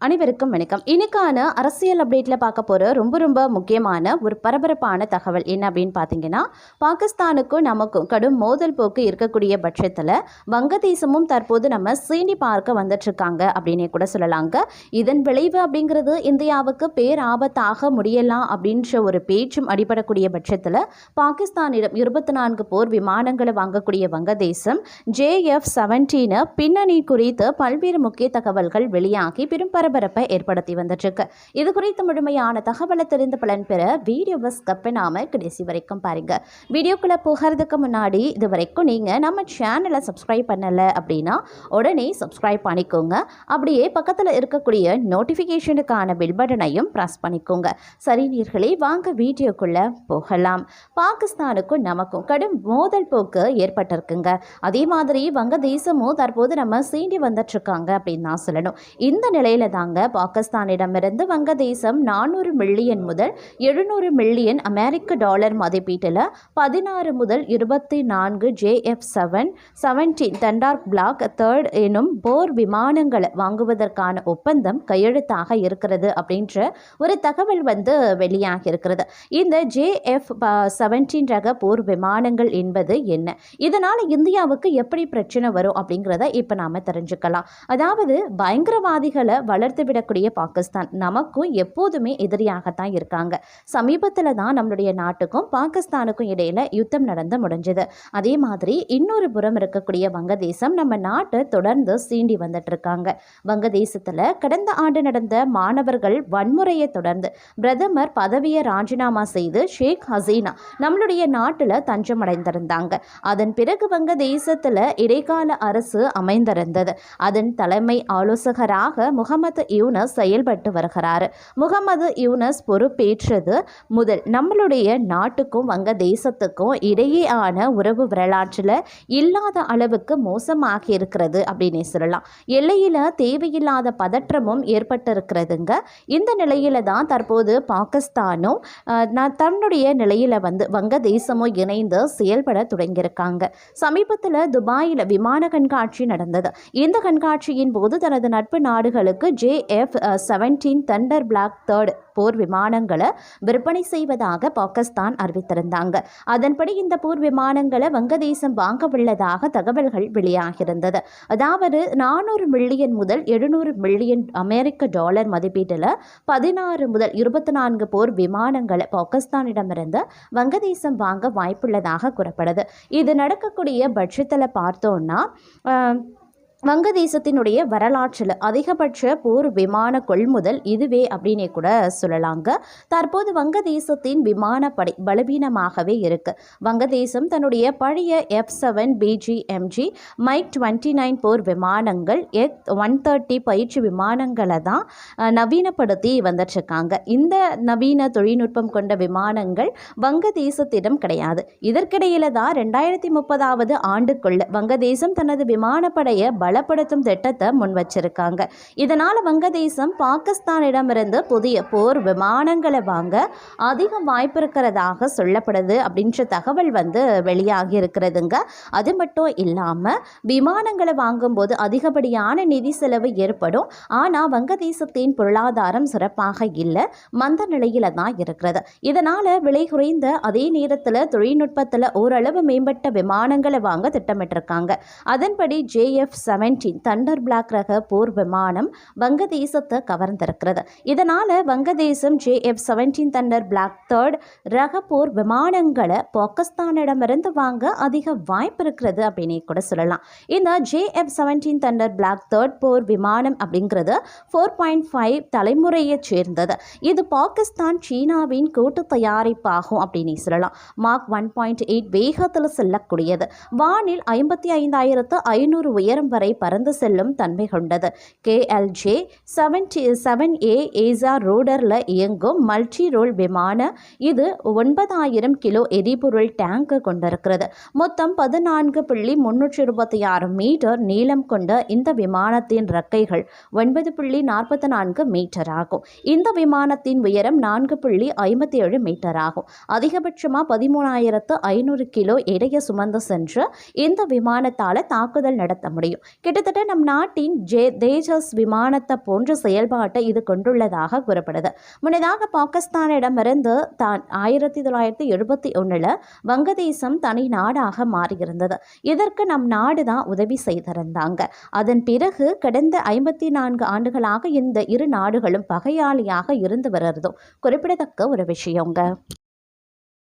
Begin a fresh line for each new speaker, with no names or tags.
அனைவருக்கும் வணக்கம். இன்னைக்கான அரசியல் அப்டேட்டில் பார்க்க போகிற ரொம்ப ரொம்ப முக்கியமான ஒரு பரபரப்பான தகவல் என்ன அப்படின்னு பார்த்தீங்கன்னா பாகிஸ்தானுக்கும் நமக்கும் கடும் மோதல் போக்கு இருக்கக்கூடிய பட்சத்தில் வங்கதேசமும் தற்போது நம்ம சீனி பார்க்க வந்துட்டுருக்காங்க அப்படின்னே கூட சொல்லலாங்க. இதன் விளைவு அப்படிங்கிறது இந்தியாவுக்கு பேராபத்தாக முடியலாம் அப்படின்ற ஒரு பேச்சும் அடிபடக்கூடிய பட்சத்தில் பாகிஸ்தானிடம் இருபத்தி நான்கு போர் விமானங்களை வாங்கக்கூடிய வங்கதேசம் ஜேஎஃப் செவன்டீனை பின்னணி குறித்து பல்வேறு முக்கிய தகவல்கள் வெளியாகி பெரும் பரபரப்பை ஏற்படுத்தி வந்துட்டுருக்கு. இது குறித்து முழுமையான தகவலை தெரிந்து பலன் பெற வீடியோவை ஸ்கப் பண்ணாமல் கடைசி வரைக்கும் பாருங்க. வீடியோக்குள்ளே போகிறதுக்கு முன்னாடி இது வரைக்கும் நீங்கள் நம்ம சேனலை சப்ஸ்கிரைப் பண்ணலை அப்படின்னா உடனே சப்ஸ்கிரைப் பண்ணிக்கோங்க. அப்படியே பக்கத்தில் இருக்கக்கூடிய நோட்டிஃபிகேஷனுக்கான பில் பட்டனையும் ப்ரெஸ் பண்ணிக்கோங்க. சரி நீர்களே வாங்க வீடியோக்குள்ளே போகலாம். பாகிஸ்தானுக்கும் நமக்கும் கடும் மோதல் போக்கு ஏற்பட்டிருக்குங்க. அதே மாதிரி வங்கதேசமும் தற்போது நம்ம சீண்டி வந்துட்டுருக்காங்க அப்படின்னு தான் சொல்லணும். இந்த நிலையில தான் தாங்க பாகிஸ்தானிடமிருந்து வங்கதேசம் நானூறு மில்லியன் முதல் எழுநூறு மில்லியன் அமெரிக்க டாலர் மதிப்பீட்டில் பதினாறு முதல் இருபத்தி நான்கு JF seven seventeen thunder block third எனும் போர் விமானங்களை வாங்குவதற்கான ஒப்பந்தம் கையெழுத்தாக இருக்கிறது அப்படின்ற ஒரு தகவல் வந்து வெளியாகி இருக்கிறது. இந்த ஜேஎஃப் செவன்டீன் ரக போர் விமானங்கள் என்பது என்ன? இதனால் இந்தியாவுக்கு எப்படி பிரச்சனை வரும் அப்படிங்கிறத இப்போ நாம் தெரிஞ்சுக்கலாம். அதாவது பயங்கரவாதிகளை வளர் விடக்கூடிய பாகிஸ்தான். நமக்கும் எப்போதுமே எதிரியாகத்தான் இருக்காங்க. சமீபத்தில் தான் நம்மளுடைய நாட்டுக்கும் பாகிஸ்தானுக்கும் இடையில யுத்தம் நடந்து முடிஞ்சது. அதே மாதிரி இன்னொரு புறம் இருக்கக்கூடிய வங்கதேசம் நம்ம நாட்டை தொடர்ந்து சீண்டி வந்துட்டு இருக்காங்க வங்கதேசத்தில் கடந்த ஆண்டு நடந்த மாணவர்கள் வன்முறையை தொடர்ந்து பிரதமர் பதவியை ராஜினாமா செய்து ஷேக் ஹசீனா நம்மளுடைய நாட்டில் தஞ்சமடைந்திருந்தாங்க. அதன் பிறகு வங்கதேசத்தில் இடைக்கால அரசு அமைந்திருந்தது. அதன் தலைமை ஆலோசகராக முகமது யூனஸ் செயல்பட்டு வருகிறார். முகமது யூனஸ் பொறுப்பேற்றது. முதல் நம்மளுடைய நாட்டுக்கும் வங்க தேசத்துக்கும் இடையேயான உறவு வரலாற்றில் இல்லாத அளவுக்கு மோசமாக இருக்கிறது அப்படின்னு சொல்லலாம். எல்லையில் தேவையில்லாத பதற்றமும் ஏற்பட்டிருக்கிறதுங்க. இந்த நிலையில தான் தற்போது பாகிஸ்தானும் நான் தன்னுடைய நிலையில் வந்து வங்கதேசமும் இணைந்து செயல்பட தொடங்கியிருக்காங்க. சமீபத்தில் துபாயில் விமான கண்காட்சி நடந்தது. இந்த கண்காட்சியின் போது தனது நட்பு நாடுகளுக்கு JF seventeen thunder block third போர் விமானங்களை விற்பனை செய்வதாக பாகிஸ்தான் அறிவித்திருந்தாங்க. அதன்படி இந்த போர் விமானங்களை வங்கதேசம் வாங்க உள்ளதாக தகவல்கள் வெளியாகியிருந்தது. அதாவது நானூறு மில்லியன் முதல் எழுநூறு மில்லியன் அமெரிக்க டாலர் மதிப்பீட்டில் பதினாறு முதல் இருபத்தி நான்கு போர் விமானங்களை பாகிஸ்தானிடமிருந்து வங்கதேசம் வாங்க வாய்ப்புள்ளதாக கூறப்படுது. இது நடக்கக்கூடிய பட்சத்தில் பார்த்தோன்னா வங்கதேசத்தினுடைய வரலாற்றில் அதிகபட்ச போர் விமான கொள்முதல் இதுவே அப்படின்னே கூட சொல்லலாங்க. தற்போது வங்கதேசத்தின் விமானப்படை பலவீனமாகவே இருக்கு. வங்கதேசம் தன்னுடைய பழைய F seven BGMG MiG twenty nine போர் விமானங்கள் எக் ஒன் தேர்ட்டி பயிற்சி விமானங்களை தான் நவீனப்படுத்தி வந்துட்டுருக்காங்க இந்த நவீன தொழில்நுட்பம் கொண்ட விமானங்கள் வங்கதேசத்திடம் கிடையாது. இதற்கிடையில தான் ரெண்டாயிரத்தி முப்பதாவது ஆண்டுக்குள்ள வங்கதேசம் தனது விமானப்படையை பலப்படுத்தும் திட்டத்தை முன் வச்சிருக்காங்க இதனால் வங்கதேசம் பாகிஸ்தானிடமிருந்து புதிய போர் விமானங்களை வாங்க அதிக வாய்ப்பு இருக்கிறதாக சொல்லப்படுது அப்படின்ற தகவல் வந்து வெளியாகி இருக்கிறதுங்க. அது மட்டும் இல்லாமல் விமானங்களை வாங்கும்போது அதிகப்படியான நிதி செலவு ஏற்படும். ஆனால் வங்கதேசத்தின் பொருளாதாரம் சிறப்பாக இல்லை. மந்த நிலையில தான் இருக்கிறது. இதனால் விலை குறைந்த அதே நேரத்தில் தொழில்நுட்பத்தில் ஓரளவு மேம்பட்ட விமானங்களை வாங்க திட்டமிட்டிருக்காங்க. அதன்படி ஜேஎஃப் செவன்டீன் தண்டர் பிளாக் ரக போர் விமானம் வங்கதேசத்தை கவர்ந்திருக்கிறது. இதனால் வங்கதேசம் JF seventeen thunder block third ரக போர் விமானங்களை பாகிஸ்தானிடமிருந்து வாங்க அதிக வாய்ப்பு இருக்கிறது அப்படின்னு கூட சொல்லலாம். இந்த JF seventeen thunder block third போர் விமானம் அப்படிங்கிறது ஃபோர் பாயிண்ட் ஃபைவ் தலைமுறையைச் சேர்ந்தது. இது பாகிஸ்தான் சீனாவின் கூட்டு தயாரிப்பாகும் அப்படின்னு சொல்லலாம். மார்க் ஒன் பாயிண்ட் எயிட் வேகத்தில் செல்லக்கூடியது. வானில் ஐம்பத்தி ஐந்தாயிரத்து ஐநூறு உயரம் வரை பறந்து செல்லும் தன்மை கொண்டது. கேஎல்ஜே செவன்டி செவன் ஏ ஏசா ரோடரில் இயங்கும் மல்டி ரோல் விமான இது ஒன்பதாயிரம் கிலோ எரிபொருள் டேங்க் கொண்டிருக்கிறது. மொத்தம் பதினான்கு புள்ளி முன்னூற்றி இருபத்தி ஆறு மீட்டர் நீளம் கொண்ட இந்த விமானத்தின் ரெக்கைகள் ஒன்பது புள்ளி நாற்பத்தி நான்கு மீட்டர் ஆகும். இந்த விமானத்தின் உயரம் நான்கு புள்ளி ஐம்பத்தி ஏழு மீட்டர் ஆகும். அதிகபட்சமாக பதிமூணாயிரத்து ஐநூறு கிலோ எடையை சுமந்து சென்று இந்த விமானத்தால் தாக்குதல் நடத்த முடியும். கிட்டத்தட்ட நம் நாட்டின் ஜே தேஜஸ் விமானத்தை போன்ற செயல்பாட்டை இது கொண்டுள்ளதாக கூறப்படுது. முன்னதாக பாகிஸ்தானிடமிருந்து தான் ஆயிரத்தி தொள்ளாயிரத்தி எழுபத்தி ஒன்றில் வங்கதேசம் தனி நாடாக மாறியிருந்தது. இதற்கு நம் நாடு தான் உதவி செய்திருந்தாங்க. அதன் பிறகு கடந்த ஐம்பத்தி நான்கு ஆண்டுகளாக இந்த இரு நாடுகளும் பகையாளியாக இருந்து வருகிறதும் குறிப்பிடத்தக்க ஒரு விஷயங்க.